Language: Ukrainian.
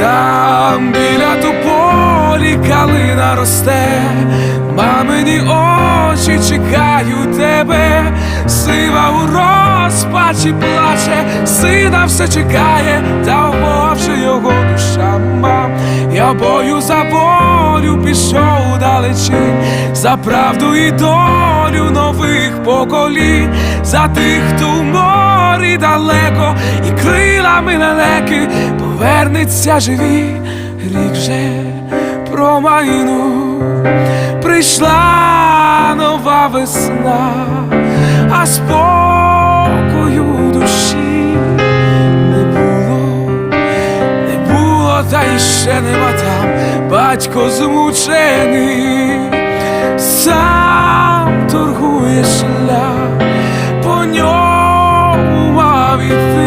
Там біля тополі калина росте, мамині очі чекають тебе, сива у розпачі плаче, сина все чекає, та вмовче його душа мам. Я бою за волю пішов далечінь, за правду і долю нових поколінь, за тих, хто в морі далеко, і крилами лелеки повернеться живі, рік вже про майну прийшла нова весна, а спокою душі не було, не було, та й ще нема там, батько змучений, сам торгує шлях, по ньому мав іти.